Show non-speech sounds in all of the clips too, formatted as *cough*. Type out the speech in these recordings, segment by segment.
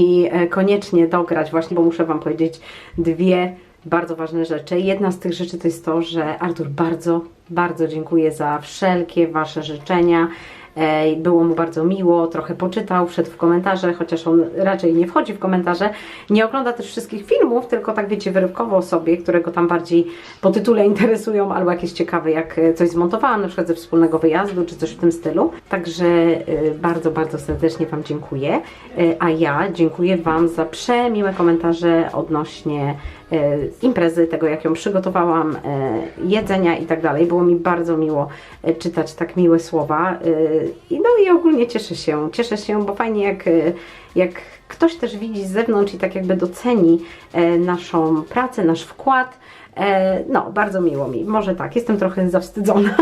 i e, koniecznie dograć właśnie, bo muszę Wam powiedzieć dwie bardzo ważne rzeczy. Jedna z tych rzeczy to jest to, że Artur bardzo, bardzo dziękuję za wszelkie Wasze życzenia. Było mu bardzo miło, trochę poczytał, wszedł w komentarze, chociaż on raczej nie wchodzi w komentarze. Nie ogląda też wszystkich filmów, tylko tak wiecie, wyrywkowo sobie, które go tam bardziej po tytule interesują, albo jakieś ciekawe, jak e, coś zmontowałam, na przykład ze wspólnego wyjazdu, czy coś w tym stylu. Także e, bardzo, bardzo serdecznie Wam dziękuję. E, A ja dziękuję Wam za przemiłe komentarze odnośnie imprezy, tego jak ją przygotowałam, e, jedzenia i tak dalej. Było mi bardzo miło e, czytać tak miłe słowa. e, I no i ogólnie cieszę się, cieszę się, bo fajnie jak, e, jak ktoś też widzi z zewnątrz i tak jakby doceni e, naszą pracę, nasz wkład. E, No, bardzo miło mi. Może tak, jestem trochę zawstydzona. *laughs*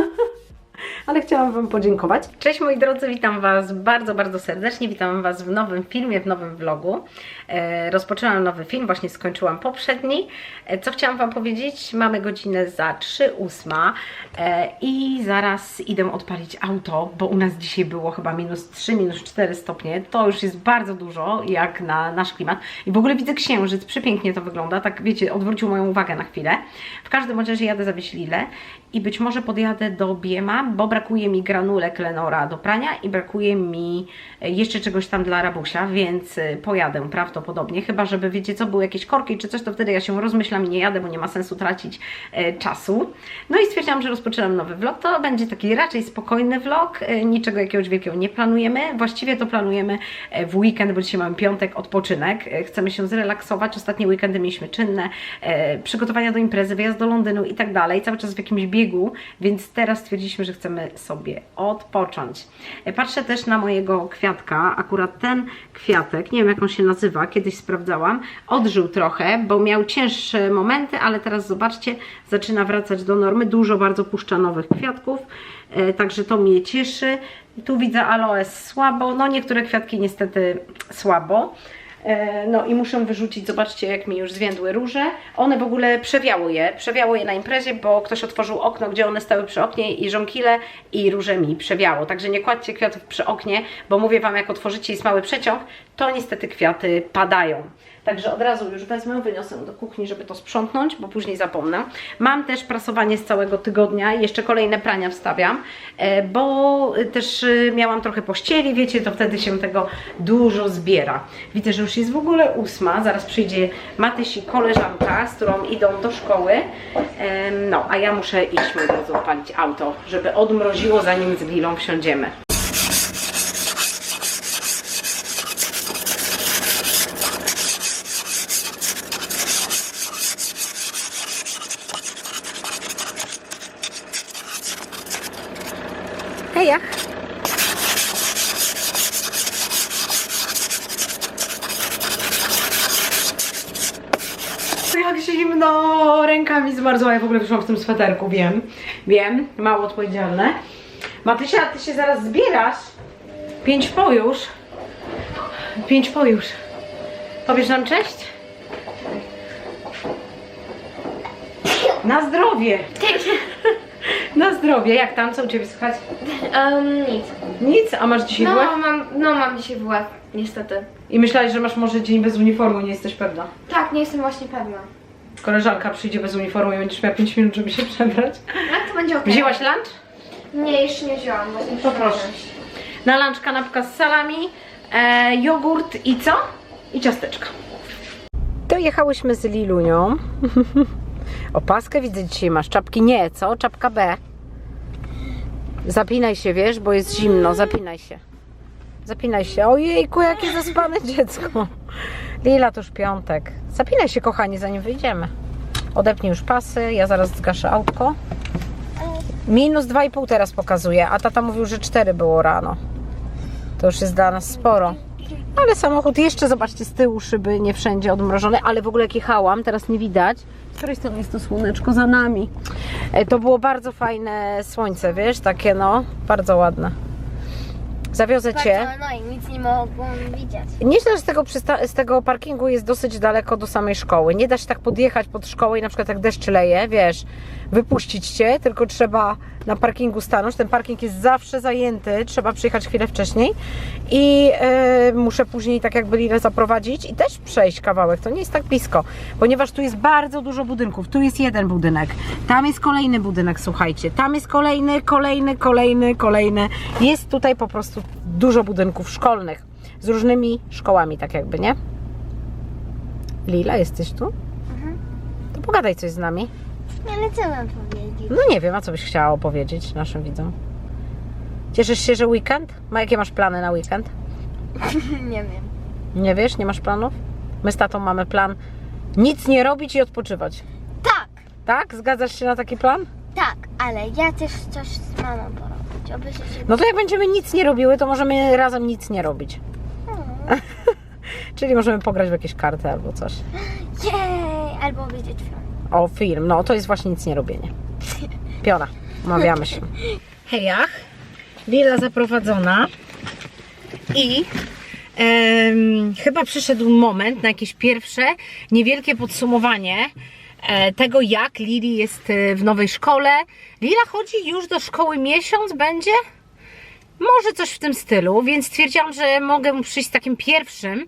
ale chciałam Wam podziękować. Cześć moi drodzy, witam Was bardzo, bardzo serdecznie. Witam Was w nowym filmie, w nowym vlogu. E, rozpoczęłam nowy film, właśnie skończyłam poprzedni. E, co chciałam Wam powiedzieć? Mamy godzinę za 3.08 e, i zaraz idę odpalić auto, bo u nas dzisiaj było chyba minus 3, minus 4 stopnie. To już jest bardzo dużo, jak na nasz klimat. I w ogóle widzę księżyc, przepięknie to wygląda. Tak wiecie, odwrócił moją uwagę na chwilę. W każdym razie jadę zawieźć Lilę i być może podjadę do Biema, bo brakuje mi granulek Lenora do prania i brakuje mi e, jeszcze czegoś tam dla Rabusia, więc e, pojadę prawdopodobnie, chyba żeby wiecie co, były jakieś korki czy coś, to wtedy ja się rozmyślam i nie jadę, bo nie ma sensu tracić e, czasu. No i stwierdziłam, że rozpoczynam nowy vlog, to będzie taki raczej spokojny vlog, niczego jakiegoś wielkiego nie planujemy, właściwie to planujemy w weekend, bo dzisiaj mamy piątek, odpoczynek, chcemy się zrelaksować, ostatnie weekendy mieliśmy czynne, przygotowania do imprezy, wyjazd do Londynu i tak dalej, cały czas w jakimś biegu, więc teraz stwierdziliśmy, że chcemy sobie odpocząć. E, Patrzę też na mojego kwiatka, akurat ten kwiatek, nie wiem jak on się nazywa, kiedyś sprawdzałam, odżył trochę, bo miał cięższe momenty, ale teraz zobaczcie, zaczyna wracać do normy, dużo bardzo puszcza nowych kwiatków, e, także to mnie cieszy. Tu widzę aloes słabo, no niektóre kwiatki niestety słabo. E, No i muszę wyrzucić, zobaczcie jak mi już zwiędły róże. One w ogóle przewiało je, przewiało je na imprezie, bo ktoś otworzył okno, gdzie one stały przy oknie i żonkile i róże mi przewiało. Także nie kładźcie kwiatów przy oknie, bo mówię Wam, jak otworzycie jest mały przeciąg, to niestety kwiaty padają. Także od razu już wezmę, wyniosę do kuchni, żeby to sprzątnąć, bo później zapomnę. Mam też prasowanie z całego tygodnia, jeszcze kolejne prania wstawiam, e, bo też e, miałam trochę pościeli, wiecie, to wtedy się tego dużo zbiera. Widzę, że już jest w ogóle ósma, zaraz przyjdzie Matyś i koleżanka, z którą idą do szkoły. No, a ja muszę iść, moi drodzy, odpalić auto, żeby odmroziło, zanim z Lilą wsiądziemy. Hejach! Jak zimno, rękami zmarzła. Ja w ogóle wyszłam w tym sweterku, wiem, wiem, mało odpowiedzialne. Matysia, ty się zaraz zbierasz? Pięć po już. Pięć po już. Powiesz nam cześć? Na zdrowie! *laughs* Na zdrowie, jak tam? Co u Ciebie słychać? Um, nic. Nic, a masz dzisiaj WF? No mam, no mam dzisiaj WF, niestety. I myślałeś, że masz może dzień bez uniformu, nie jesteś pewna. Tak, nie jestem właśnie pewna. Koleżanka przyjdzie bez uniformu i będziesz miała 5 minut, żeby się przebrać. Jak to będzie ok? Wzięłaś lunch? Nie, jeszcze nie wzięłam. Bo muszę Poproszę. wziąć. Na lunch kanapka z salami, e, jogurt i co? I ciasteczka. Dojechałyśmy z Lilunią. *laughs* Opaskę widzę dzisiaj masz. Czapki nie, co? Czapka B. Zapinaj się, wiesz, bo jest zimno. Zapinaj się. Zapinaj się. Ojejku, jakie zaspane *laughs* dziecko. Lila to już piątek. Zapinaj się, kochani, zanim wyjdziemy. Odepnij już pasy. Ja zaraz zgaszę autko. Minus 2,5 teraz pokazuje, a tata mówił, że 4 było rano. To już jest dla nas sporo. Ale samochód jeszcze, zobaczcie, z tyłu szyby nie wszędzie odmrożone, ale w ogóle jak jechałam, teraz nie widać. Z której strony jest to słoneczko? Za nami. E, To było bardzo fajne słońce, wiesz, takie no, bardzo ładne. Zawiozę Cię. no i nic nie mogłam widzieć. Nieźle, że z tego, z tego parkingu jest dosyć daleko do samej szkoły. Nie da się tak podjechać pod szkołę i na przykład jak deszcz leje, wiesz, wypuścić Cię, tylko trzeba na parkingu stanąć. Ten parking jest zawsze zajęty, trzeba przyjechać chwilę wcześniej i e, muszę później tak jakby Lilę zaprowadzić i też przejść kawałek. To nie jest tak blisko, ponieważ tu jest bardzo dużo budynków. Tu jest jeden budynek, tam jest kolejny budynek, słuchajcie, tam jest kolejny, kolejny, kolejny, kolejny. Jest tutaj po prostu dużo budynków szkolnych z różnymi szkołami, tak jakby, nie? Lila, jesteś tu? To pogadaj coś z nami. Ale co mam powiedzieć? No nie wiem, a co byś chciała opowiedzieć naszym widzom? Cieszysz się, że weekend? Ma jakie masz plany na weekend? *laughs* Nie wiem. Nie wiesz, nie masz planów? My z tatą mamy plan nic nie robić i odpoczywać. Tak, Tak? Zgadzasz się na taki plan? tak, ale ja też coś z mamą porobić. Oby się się... No to jak będziemy nic nie robiły, to możemy razem nic nie robić. *laughs* Czyli możemy pograć w jakieś karty albo coś. *gasps* Jej! Albo obejrzeć film. O, film. No, to jest właśnie nic nie robienie. Piora, umawiamy się. Hejach, Lila zaprowadzona i chyba przyszedł moment na jakieś pierwsze, niewielkie podsumowanie e, tego, jak Lili jest e, w nowej szkole. Lila chodzi już do szkoły miesiąc, będzie? Może coś w tym stylu, więc stwierdziłam, że mogę przyjść z takim pierwszym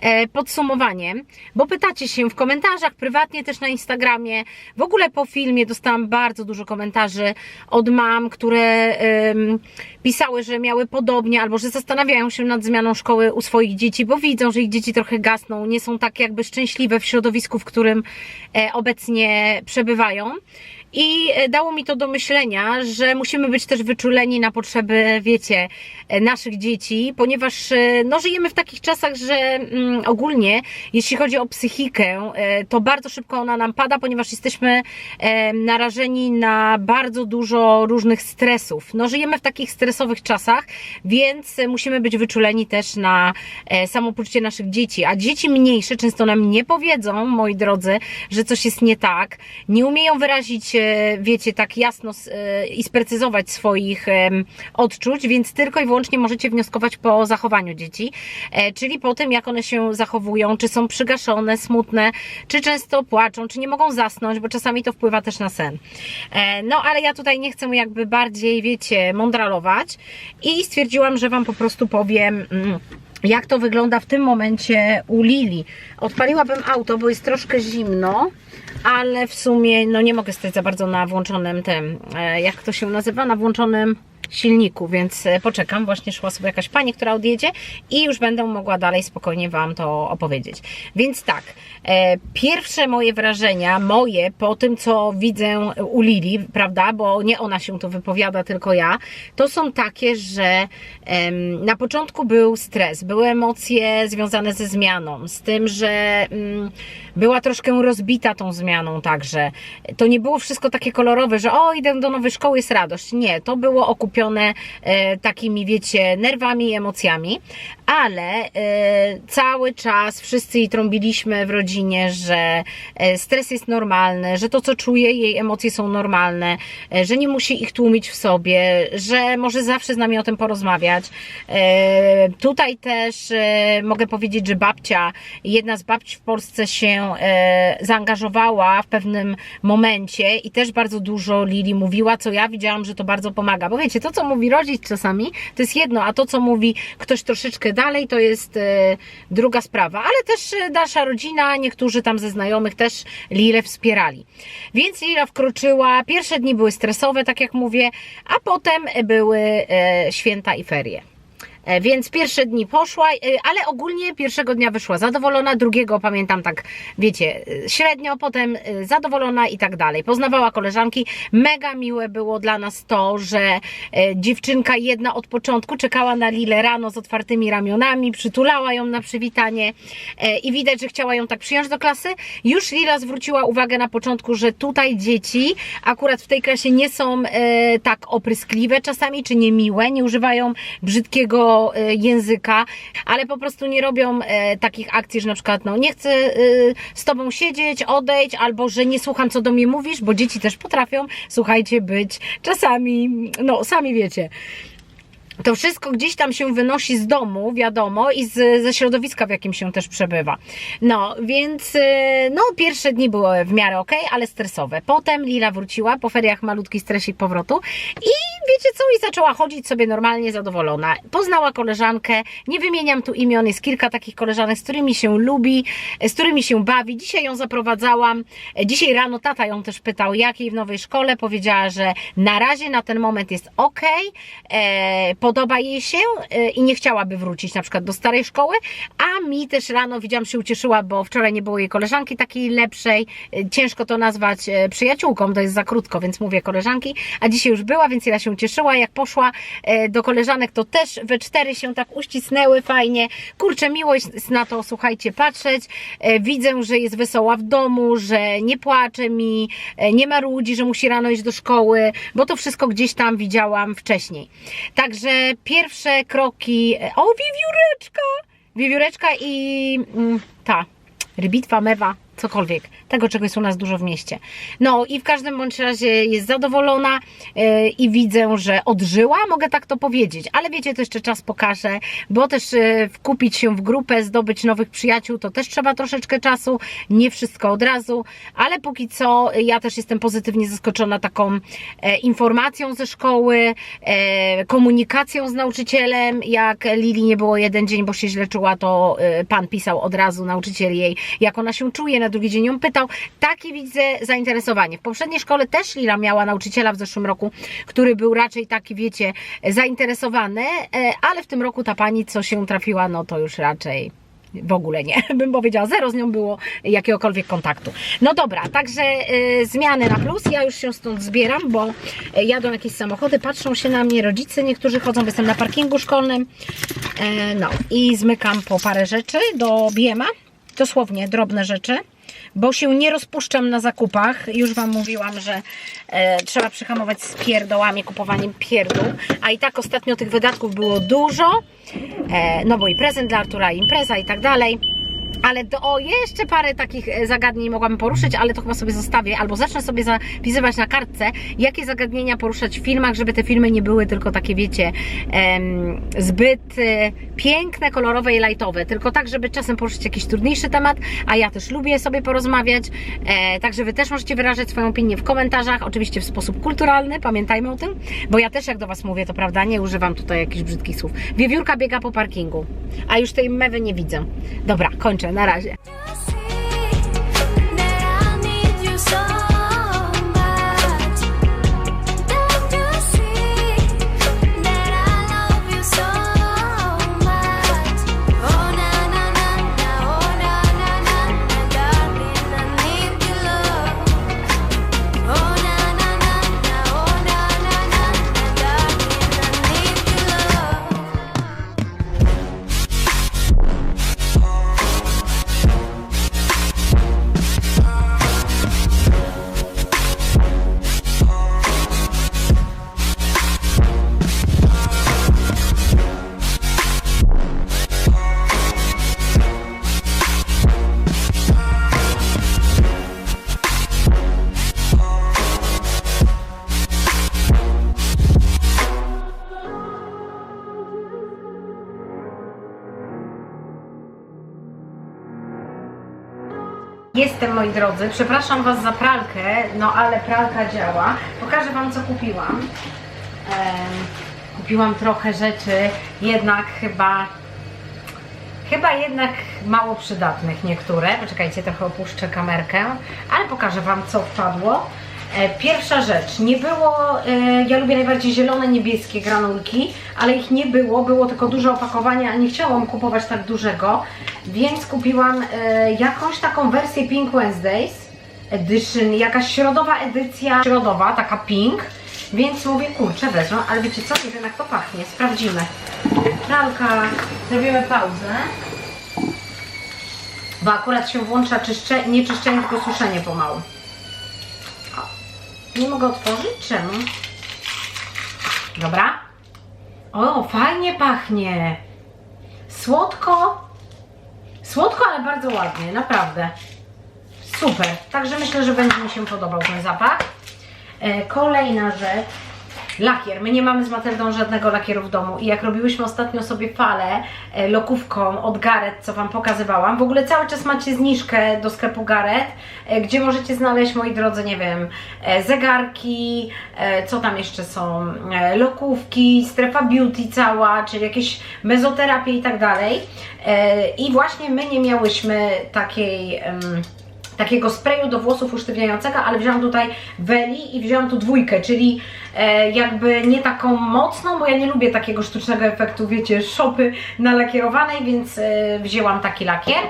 e, podsumowaniem, bo pytacie się w komentarzach, prywatnie też na Instagramie. W ogóle po filmie dostałam bardzo dużo komentarzy od mam, które pisały, że miały podobnie albo że zastanawiają się nad zmianą szkoły u swoich dzieci, bo widzą, że ich dzieci trochę gasną, nie są tak jakby szczęśliwe w środowisku, w którym e, obecnie przebywają. I e, dało mi to do myślenia, że musimy być też wyczuleni na potrzeby, wiecie, e, naszych dzieci, ponieważ e, no, żyjemy w takich czasach, że mm, ogólnie, jeśli chodzi o psychikę, to bardzo szybko ona nam pada, ponieważ jesteśmy e, narażeni na bardzo dużo różnych stresów. No, żyjemy w takich stresowych czasach, więc musimy być wyczuleni też na e, samopoczucie naszych dzieci. A dzieci mniejsze często nam nie powiedzą, moi drodzy, że coś jest nie tak, nie umieją wyrazić, wiecie, tak jasno e, i sprecyzować swoich odczuć, więc tylko i wyłącznie możecie wnioskować po zachowaniu dzieci, e, czyli po tym, jak one się zachowują, czy są przygaszone, smutne, czy często płaczą, czy nie mogą zasnąć, bo czasami to wpływa też na sen. E, No, ale ja tutaj nie chcę jakby bardziej, wiecie, mądralować i stwierdziłam, że Wam po prostu powiem. mm, jak to wygląda w tym momencie u Lili. Odpaliłabym auto, bo jest troszkę zimno, ale w sumie no nie mogę stać za bardzo na włączonym tym, e, jak to się nazywa, na włączonym silniku, więc e, poczekam. Właśnie szła sobie jakaś pani, która odjedzie i już będę mogła dalej spokojnie Wam to opowiedzieć. Więc tak, e, pierwsze moje wrażenia, moje po tym, co widzę u Lili, prawda, bo nie ona się tu wypowiada, tylko ja, to są takie, że na początku był stres, były emocje związane ze zmianą, z tym, że mm, była troszkę rozbita tą zmianą także. To nie było wszystko takie kolorowe, że o, idę do nowej szkoły, jest radość. Nie, to było okupione e, takimi, wiecie, nerwami i emocjami, ale e, cały czas wszyscy jej trąbiliśmy w rodzinie, że e, stres jest normalny, że to, co czuje, jej emocje są normalne, że nie musi ich tłumić w sobie, że może zawsze z nami o tym porozmawiać. Tutaj też mogę powiedzieć, że babcia, jedna z babci w Polsce się zaangażowała w pewnym momencie i też bardzo dużo Lili mówiła, co ja widziałam, że to bardzo pomaga. Bo wiecie, to co mówi rodzic czasami, to jest jedno, a to co mówi ktoś troszeczkę dalej, to jest e, druga sprawa. Ale też e, dalsza rodzina, niektórzy tam ze znajomych też Lilę wspierali. Więc Lila wkroczyła, pierwsze dni były stresowe, tak jak mówię, a potem były e, święta i ferie. E, Więc pierwsze dni poszła, e, ale ogólnie pierwszego dnia wyszła zadowolona, drugiego pamiętam tak, wiecie, e, średnio, potem zadowolona i tak dalej. Poznawała koleżanki. Mega miłe było dla nas to, że dziewczynka jedna od początku czekała na Lilę rano z otwartymi ramionami, przytulała ją na przywitanie i widać, że chciała ją tak przyjąć do klasy. Już Lila zwróciła uwagę na początku, że tutaj dzieci akurat w tej klasie nie są tak opryskliwe czasami, czy niemiłe, nie używają brzydkiego e, języka, ale po prostu nie robią e, takich akcji, że na przykład no nie chcę e, z tobą siedzieć, odejdź, albo że nie słucham co do mnie mówisz, bo dzieci też potrafią, słuchajcie, być czasami, no sami wiecie. To wszystko gdzieś tam się wynosi z domu, wiadomo, i z, ze środowiska, w jakim się też przebywa. No, więc e, no, pierwsze dni były w miarę ok, ale stresowe. Potem Lila wróciła po feriach malutki stresik powrotu i wiecie co, i zaczęła chodzić sobie normalnie zadowolona. Poznała koleżankę, nie wymieniam tu imion, jest kilka takich koleżanek, z którymi się lubi, z którymi się bawi. Dzisiaj ją zaprowadzałam. Dzisiaj rano tata ją też pytał, jak jej w nowej szkole. Powiedziała, że na razie na ten moment jest ok, e, podoba jej się e, i nie chciałaby wrócić na przykład do starej szkoły, a mi też rano widziałam, się ucieszyła, bo wczoraj nie było jej koleżanki takiej lepszej. E, Ciężko to nazwać e, przyjaciółką, to jest za krótko, więc mówię koleżanki, a dzisiaj już była, więc ja się ucieszyła. Jak poszła do koleżanek, to też we cztery się tak uścisnęły fajnie. Kurczę, miło jest na to, słuchajcie, patrzeć. Widzę, że jest wesoła w domu, że nie płacze mi, nie ma ludzi, że musi rano iść do szkoły, bo to wszystko gdzieś tam widziałam wcześniej. Także pierwsze kroki. e, O, wiewióreczka! Wiewióreczka i mm, ta rybitwa, mewa, cokolwiek. Tego, czego jest u nas dużo w mieście. No i w każdym bądź razie jest zadowolona e, i widzę, że odżyła, mogę tak to powiedzieć. Ale wiecie, to jeszcze czas pokaże, bo też e, wkupić się w grupę, zdobyć nowych przyjaciół, to też trzeba troszeczkę czasu, nie wszystko od razu, ale póki co e, ja też jestem pozytywnie zaskoczona taką informacją ze szkoły, komunikacją z nauczycielem. Jak Lili nie było jeden dzień, bo się źle czuła, to pan pisał od razu, nauczyciel jej, jak ona się czuje, na drugi dzień ją pytał. Takie widzę zainteresowanie. W poprzedniej szkole też Lila miała nauczyciela w zeszłym roku, który był raczej taki, wiecie, zainteresowany, e, ale w tym roku ta pani, co się trafiła, no to już raczej w ogóle nie, *laughs* bym powiedziała, zero z nią było jakiegokolwiek kontaktu. No dobra, także y, zmiany na plus, ja już się stąd zbieram, bo y, jadą jakieś samochody, patrzą się na mnie, rodzice niektórzy chodzą, jestem na parkingu szkolnym, e, no i zmykam po parę rzeczy do Biema, dosłownie drobne rzeczy, bo się nie rozpuszczam na zakupach. Już Wam mówiłam, że e, trzeba przyhamować z pierdołami, kupowaniem pierdół, a i tak ostatnio tych wydatków było dużo, e, no bo i prezent dla Artura, i impreza i tak dalej. Ale do, o, jeszcze parę takich e, zagadnień mogłam poruszyć, ale to chyba sobie zostawię, albo zacznę sobie zapisywać na kartce, jakie zagadnienia poruszać w filmach, żeby te filmy nie były tylko takie, wiecie, em, zbyt e, piękne, kolorowe i lajtowe, tylko tak, żeby czasem poruszyć jakiś trudniejszy temat, a ja też lubię sobie porozmawiać, e, także Wy też możecie wyrażać swoją opinię w komentarzach, oczywiście w sposób kulturalny, pamiętajmy o tym, bo ja też jak do Was mówię, to prawda, nie używam tutaj jakichś brzydkich słów. Wiewiórka biega po parkingu, a już tej mewy nie widzę. Dobra, kończę, na razie. Jestem, moi drodzy. Przepraszam Was za pralkę, no ale pralka działa. Pokażę Wam, co kupiłam. Em, kupiłam trochę rzeczy, jednak chyba Chyba jednak mało przydatnych niektóre. Poczekajcie, trochę opuszczę kamerkę, ale pokażę Wam, co wpadło. E, Pierwsza rzecz, nie było, e, ja lubię najbardziej zielone, niebieskie granulki, ale ich nie było, było tylko duże opakowanie, a nie chciałam kupować tak dużego, więc kupiłam e, jakąś taką wersję Pink Wednesdays Edition, jakaś środowa edycja, środowa, taka pink, więc mówię, kurczę, wezmę, ale wiecie co, nie wiem jak to pachnie, sprawdzimy. Pralka, zrobimy pauzę. Bo akurat się włącza czyszcze, nie czyszczenie, tylko suszenie pomału. Nie mogę otworzyć? Czemu? Dobra. O, fajnie pachnie. Słodko. Słodko, ale bardzo ładnie, naprawdę. Super. Także myślę, że będzie mi się podobał ten zapach. E, kolejna rzecz. Lakier. My nie mamy z Matyldą żadnego lakieru w domu i jak robiłyśmy ostatnio sobie falę e, lokówką od Garet, co Wam pokazywałam, w ogóle cały czas macie zniżkę do sklepu Garet, e, gdzie możecie znaleźć, moi drodzy, nie wiem, e, zegarki, co tam jeszcze są, lokówki, strefa beauty cała, czyli jakieś mezoterapie i tak dalej. I właśnie my nie miałyśmy takiej... takiego sprayu do włosów usztywniającego, ale wziąłam tutaj Weli i wziąłam tu dwójkę, czyli e, jakby nie taką mocną, bo ja nie lubię takiego sztucznego efektu, wiecie, szopy nalakierowanej, więc e, wzięłam taki lakier,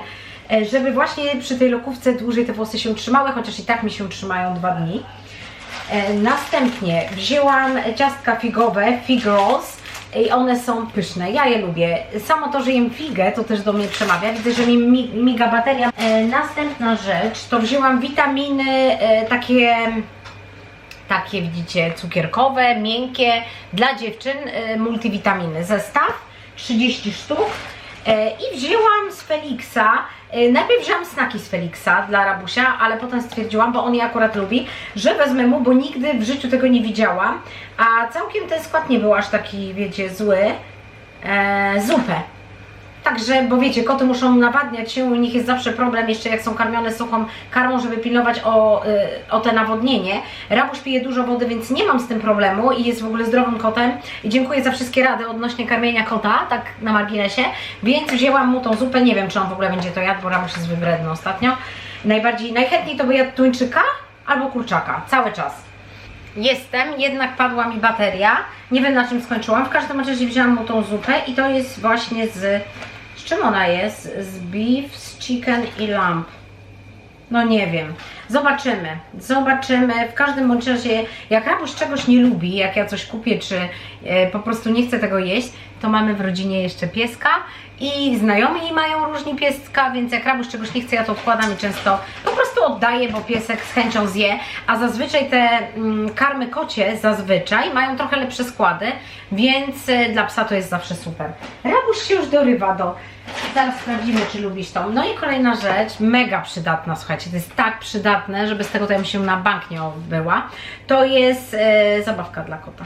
e, żeby właśnie przy tej lokówce dłużej te włosy się trzymały, chociaż i tak mi się trzymają dwa dni. E, Następnie wzięłam ciastka figowe, fig i one są pyszne, ja je lubię. Samo to, że jem figę, to też do mnie przemawia, widzę, że mi mi- miga bateria. E, Następna rzecz, to wzięłam witaminy e, takie takie widzicie cukierkowe, miękkie dla dziewczyn, e, multivitaminy. Zestaw 30 sztuk i wzięłam z Felixa. e, Najpierw wzięłam snaki z Felixa dla Rabusia, ale potem stwierdziłam, bo on je akurat lubi, że wezmę mu, bo nigdy w życiu tego nie widziałam. A całkiem ten skład nie był aż taki, wiecie, zły. E, zupę. Także, bo wiecie, koty muszą nawadniać się, u nich jest zawsze problem, jeszcze jak są karmione suchą karmą, żeby pilnować o, y, o te nawodnienie. Rabuś pije dużo wody, więc nie mam z tym problemu i jest w ogóle zdrowym kotem. I dziękuję za wszystkie rady odnośnie karmienia kota, tak na marginesie. Więc wzięłam mu tą zupę, nie wiem czy on w ogóle będzie to jadł, bo Rabuś jest wybredny ostatnio. Najbardziej, najchętniej to by jadł tuńczyka albo kurczaka, cały czas. Jestem, jednak padła mi bateria. Nie wiem na czym skończyłam. W każdym razie wzięłam mu tą zupę i to jest właśnie z. Z czym ona jest? Z beef, z chicken i lamb. No nie wiem. Zobaczymy. Zobaczymy. W każdym razie, jak Rabuś czegoś nie lubi, jak ja coś kupię, czy e, po prostu nie chce tego jeść, to mamy w rodzinie jeszcze pieska i znajomi mają różni pieska, więc jak Rabuś czegoś nie chce, ja to odkładam i często po prostu oddaję, bo piesek z chęcią zje, a zazwyczaj te mm, karmy kocie zazwyczaj mają trochę lepsze składy, więc e, dla psa to jest zawsze super. Rabuś się już dorywa do... Zaraz sprawdzimy, czy lubisz tą. No i kolejna rzecz, mega przydatna, słuchajcie, to jest tak przydatne, żeby z tego to ja bym się na bank nie odbyła. To jest e, zabawka dla kota.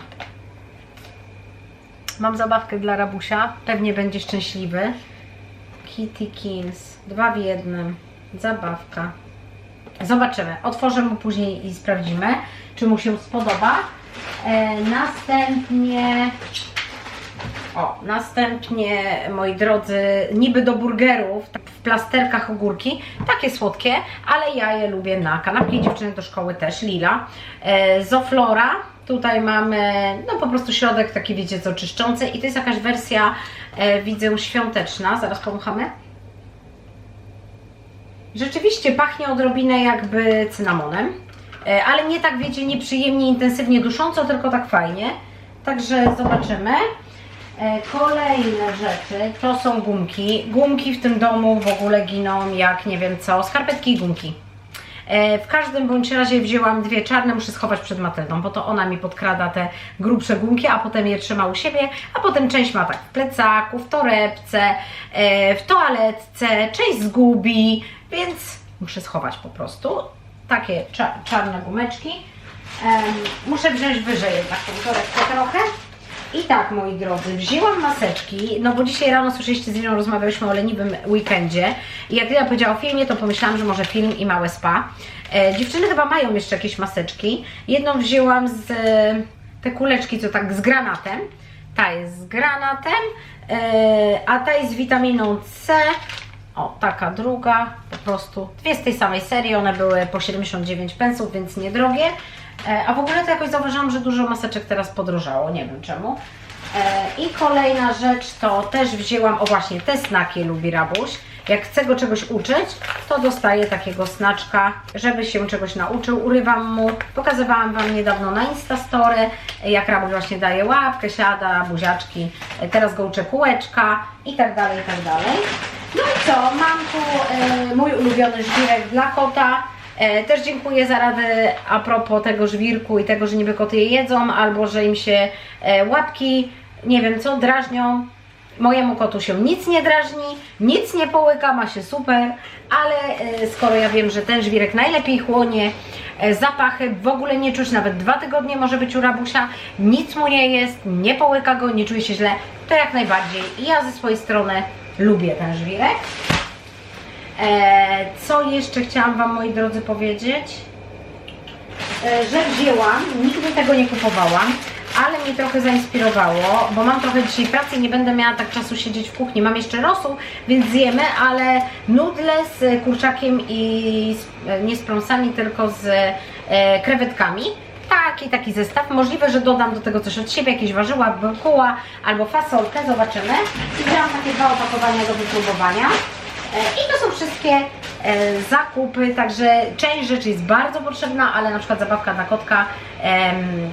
Mam zabawkę dla Rabusia, pewnie będzie szczęśliwy. Kitty Kills, dwa w jednym, zabawka. Zobaczymy, otworzę mu później i sprawdzimy, czy mu się spodoba. E, następnie o, następnie, moi drodzy, niby do burgerów, tak w plasterkach ogórki, takie słodkie, ale ja je lubię na kanapki, dziewczyny do szkoły też, lila. E, Zoflora, tutaj mamy, no po prostu środek taki, wiecie co, czyszczący i to jest jakaś wersja, e, widzę, świąteczna, zaraz pomachamy. Rzeczywiście pachnie odrobinę jakby cynamonem, e, ale nie tak, wiecie, nieprzyjemnie, intensywnie dusząco, tylko tak fajnie. Także zobaczymy. E, Kolejne rzeczy to są gumki. Gumki w tym domu w ogóle giną jak nie wiem co. Skarpetki i gumki. E, W każdym bądź razie wzięłam dwie czarne, muszę schować przed Matyldą, bo to ona mi podkrada te grubsze gumki, a potem je trzyma u siebie, a potem część ma tak w plecaku, w torebce, e, w toaletce, część zgubi, więc muszę schować po prostu. Takie cza czarne gumeczki. Muszę wziąć wyżej jednak tą torebkę trochę. I tak, moi drodzy, wzięłam maseczki, no bo dzisiaj rano słyszeliście z nią, rozmawialiśmy o leniwym weekendzie i jak ja powiedziała o filmie, to pomyślałam, że może film i małe spa. E, dziewczyny chyba mają jeszcze jakieś maseczki. Jedną wzięłam z e, te kuleczki, co tak z granatem. Ta jest z granatem, e, a ta jest z witaminą C. O, taka druga, po prostu dwie z tej samej serii, one były po 79 pensów, więc niedrogie. E, A w ogóle to jakoś zauważyłam, że dużo maseczek teraz podrożało, nie wiem czemu. E, I kolejna rzecz to też wzięłam, o właśnie, te snaki lubi Rabuś. Jak chcę go czegoś uczyć, to dostaję takiego snaczka, żeby się czegoś nauczył. Urywam mu, pokazywałam Wam niedawno na Instastory, jak Rabuś właśnie daje łapkę, siada, buziaczki. E, Teraz go uczę kółeczka i tak dalej, i tak dalej. No i co, mam tu e, mój ulubiony żwirek dla kota. E, też dziękuję za radę a propos tego żwirku i tego, że niby koty je jedzą, albo że im się e, łapki, nie wiem co, drażnią. Mojemu kotu się nic nie drażni, nic nie połyka, ma się super, ale e, skoro ja wiem, że ten żwirek najlepiej chłonie zapachy, w ogóle nie czuć, nawet dwa tygodnie może być u rabusia, nic mu nie jest, nie połyka go, nie czuje się źle, to jak najbardziej. I ja ze swojej strony lubię ten żwirek. E, co jeszcze chciałam Wam, moi drodzy, powiedzieć? E, że wzięłam, nigdy tego nie kupowałam, ale mnie trochę zainspirowało, bo mam trochę dzisiaj pracy i nie będę miała tak czasu siedzieć w kuchni. Mam jeszcze rosół, więc zjemy, ale nudle z kurczakiem i z, e, nie z prąsami, tylko z e, krewetkami. Taki, taki zestaw. Możliwe, że dodam do tego coś od siebie, jakieś warzyła, brokuła albo fasolkę, zobaczymy. I wzięłam takie dwa opakowania do wypróbowania. E, I to są wszystkie e, zakupy, także część rzeczy jest bardzo potrzebna, ale na przykład zabawka dla kotka,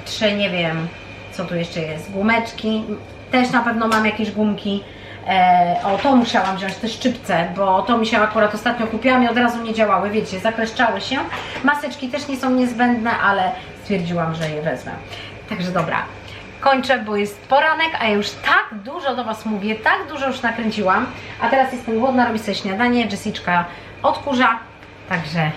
czy nie wiem, co tu jeszcze jest, gumeczki, też na pewno mam jakieś gumki. E, o, to musiałam wziąć, te szczypce, bo to mi się akurat ostatnio kupiłam i od razu nie działały, wiecie, zakleszczały się. Maseczki też nie są niezbędne, ale stwierdziłam, że je wezmę. Także dobra, kończę, bo jest poranek, a ja już tak dużo do Was mówię, tak dużo już nakręciłam, a teraz jestem głodna, robię sobie śniadanie, Jessiczka odkurza, także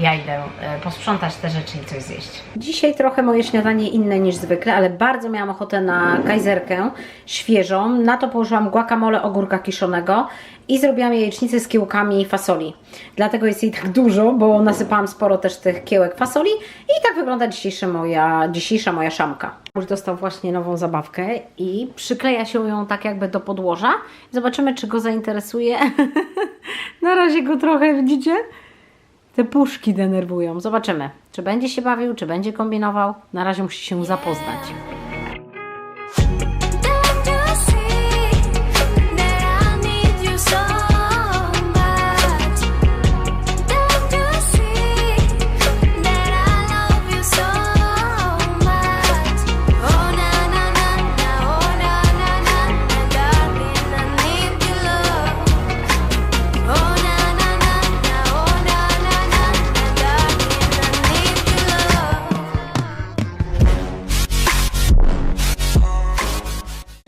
ja idę e, posprzątać te rzeczy i coś zjeść. Dzisiaj trochę moje śniadanie inne niż zwykle, ale bardzo miałam ochotę na kajzerkę świeżą. Na to położyłam guacamole ogórka kiszonego i zrobiłam jajecznicę z kiełkami fasoli. Dlatego jest jej tak dużo, bo nasypałam sporo też tych kiełek fasoli i tak wygląda dzisiejsza moja, dzisiejsza moja szamka. Już dostał właśnie nową zabawkę i przykleja się ją tak jakby do podłoża. Zobaczymy, czy go zainteresuje. *laughs* na razie go trochę, widzicie? Te puszki denerwują. Zobaczymy, czy będzie się bawił, czy będzie kombinował. Na razie musi się zapoznać.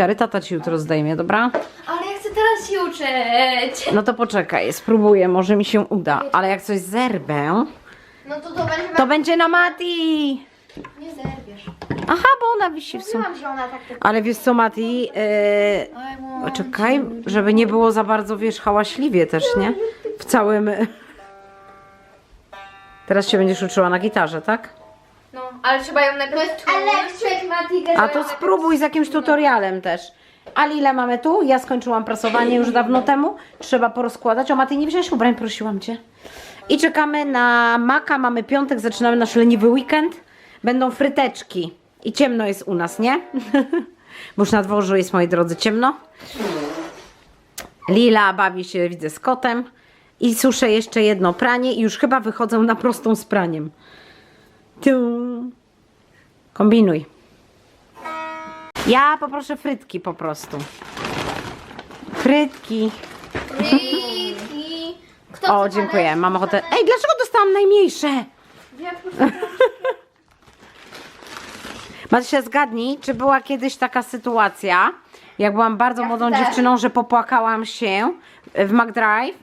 4. Tata ci jutro zdejmie, dobra? Ale ja chcę teraz się uczyć. No to poczekaj, spróbuję, może mi się uda. Ale jak coś zerwę, No to to będzie... to będzie na Mati! Nie zerwiesz. Aha, bo ona wisi w sumie. Mówiłam, że ona tak. Ale wiesz co, Mati, yy, e, czekaj, żeby nie było za bardzo, wiesz, hałaśliwie też, nie? W całym... Teraz się będziesz uczyła na gitarze, tak? No, ale trzeba ją najpierw... Elektryk, Mati, A to spróbuj z jakimś tutorialem też. Ale ile mamy tu? Ja skończyłam prasowanie już dawno temu. Trzeba porozkładać. O, Maty, nie wziąłeś ubrań, prosiłam Cię. I czekamy na Maka. Mamy piątek, zaczynamy nasz leniwy weekend. Będą fryteczki. I ciemno jest u nas, nie? *laughs* Bo już na dworzu jest, moi drodzy, ciemno. Lila bawi się, widzę, z kotem. I suszę jeszcze jedno pranie i już chyba wychodzę na prostą z praniem. Tum. Kombinuj. Ja poproszę frytki po prostu. Frytki. Frytki. Kto O, chce dziękuję. Mam ochotę. Ej, dlaczego dostałam najmniejsze? Macie *laughs* zgadnij, czy była kiedyś taka sytuacja, jak byłam bardzo młodą też. dziewczyną, że popłakałam się w McDrive,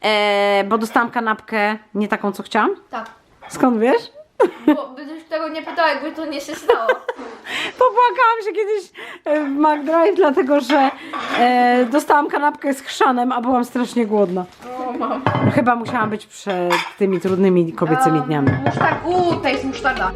e, bo dostałam kanapkę nie taką, co chciałam? Tak. Skąd wiesz? Bo byś tego nie pytała, jakby to nie się stało. *laughs* Popłakałam się kiedyś e, w McDrive, dlatego że e, dostałam kanapkę z chrzanem, a byłam strasznie głodna. O, mam. Chyba musiałam być przed tymi trudnymi kobiecymi dniami. Musztarda. Uuu, to jest musztarda.